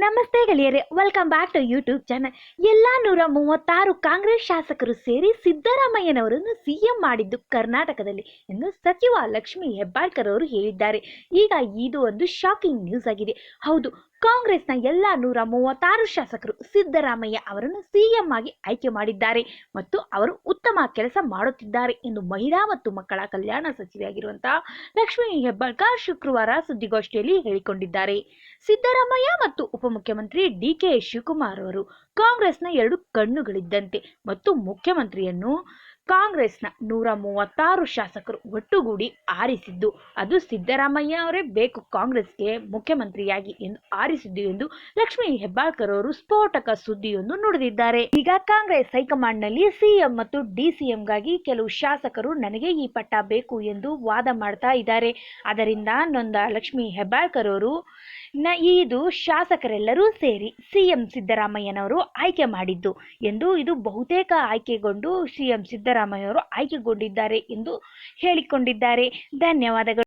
ನಮಸ್ತೆ ಗೆಳೆಯರೆ welcome back to YouTube channel ಎಲ್ಲ ನೂರ ಮೂವತ್ತಾರು ಕಾಂಗ್ರೆಸ್ ಶಾಸಕರು ಸೇರಿ ಸಿದ್ದರಾಮಯ್ಯನವರನ್ನು ಸಿಎಂ ಮಾಡಿದ್ದು ಕರ್ನಾಟಕದಲ್ಲಿ ಎಂದು ಸಚಿವ ಲಕ್ಷ್ಮಿ ಹೆಬ್ಬಾಳ್ಕರ್ ಅವರು ಹೇಳಿದ್ದಾರೆ. ಈಗ ಇದು ಒಂದು ಶಾಕಿಂಗ್ ನ್ಯೂಸ್ ಆಗಿದೆ. ಹೌದು ಕಾಂಗ್ರೆಸ್ನ ಎಲ್ಲ ನೂರ ಮೂವತ್ತಾರು ಶಾಸಕರು ಸಿದ್ದರಾಮಯ್ಯ ಅವರನ್ನು ಸಿಎಂ ಆಗಿ ಆಯ್ಕೆ ಮಾಡಿದ್ದಾರೆ ಮತ್ತು ಅವರು ಉತ್ತಮ ಕೆಲಸ ಮಾಡುತ್ತಿದ್ದಾರೆ ಎಂದು ಮಹಿಳಾ ಮತ್ತು ಮಕ್ಕಳ ಕಲ್ಯಾಣ ಸಚಿವೆಯಾಗಿರುವಂತಹ ಲಕ್ಷ್ಮೀ ಹೆಬ್ಬಾಳ್ಕರ್ ಶುಕ್ರವಾರ ಸುದ್ದಿಗೋಷ್ಠಿಯಲ್ಲಿ ಹೇಳಿಕೊಂಡಿದ್ದಾರೆ. ಸಿದ್ದರಾಮಯ್ಯ ಮತ್ತು ಉಪಮುಖ್ಯಮಂತ್ರಿ ಡಿ ಕೆ ಶಿವಕುಮಾರ್ ಅವರು ಕಾಂಗ್ರೆಸ್ನ ಎರಡು ಕಣ್ಣುಗಳಿದ್ದಂತೆ ಮತ್ತು ಮುಖ್ಯಮಂತ್ರಿಯನ್ನು ಕಾಂಗ್ರೆಸ್ನ ನೂರ ಮೂವತ್ತಾರು ಶಾಸಕರು ಒಟ್ಟುಗೂಡಿ ಆರಿಸಿದ್ದು, ಅದು ಸಿದ್ದರಾಮಯ್ಯ ಅವರೇ ಬೇಕು ಕಾಂಗ್ರೆಸ್ಗೆ ಮುಖ್ಯಮಂತ್ರಿಯಾಗಿ ಎಂದು ಆರಿಸಿದ್ದು ಎಂದು ಲಕ್ಷ್ಮೀ ಹೆಬ್ಬಾಳ್ಕರ್ ಅವರು ಸ್ಫೋಟಕ ಸುದ್ದಿಯೊಂದು ನುಡಿದಿದ್ದಾರೆ. ಈಗ ಕಾಂಗ್ರೆಸ್ ಹೈಕಮಾಂಡ್ನಲ್ಲಿ ಸಿಎಂ ಮತ್ತು ಡಿಸಿಎಂಗಾಗಿ ಕೆಲವು ಶಾಸಕರು ನನಗೆ ಈ ಪಟ್ಟ ಬೇಕು ಎಂದು ವಾದ ಮಾಡ್ತಾ ಇದ್ದಾರೆ. ಅದರಿಂದ ನೊಂದ ಲಕ್ಷ್ಮೀ ಹೆಬ್ಬಾಳ್ಕರ್ ಅವರು ನ ಇದು ಶಾಸಕರೆಲ್ಲರೂ ಸೇರಿ ಸಿಎಂ ಸಿದ್ದರಾಮಯ್ಯನವರು ಆಯ್ಕೆ ಮಾಡಿದ್ದು ಎಂದು ಇದು ಬಹುತೇಕ ಆಯ್ಕೆಗೊಂಡು ಸಿಎಂ ಸಿದ್ದರಾಮಯ್ಯ ಅವರು ಆಯ್ಕೆಗೊಂಡಿದ್ದಾರೆ ಎಂದು ಹೇಳಿಕೊಂಡಿದ್ದಾರೆ. ಧನ್ಯವಾದಗಳು.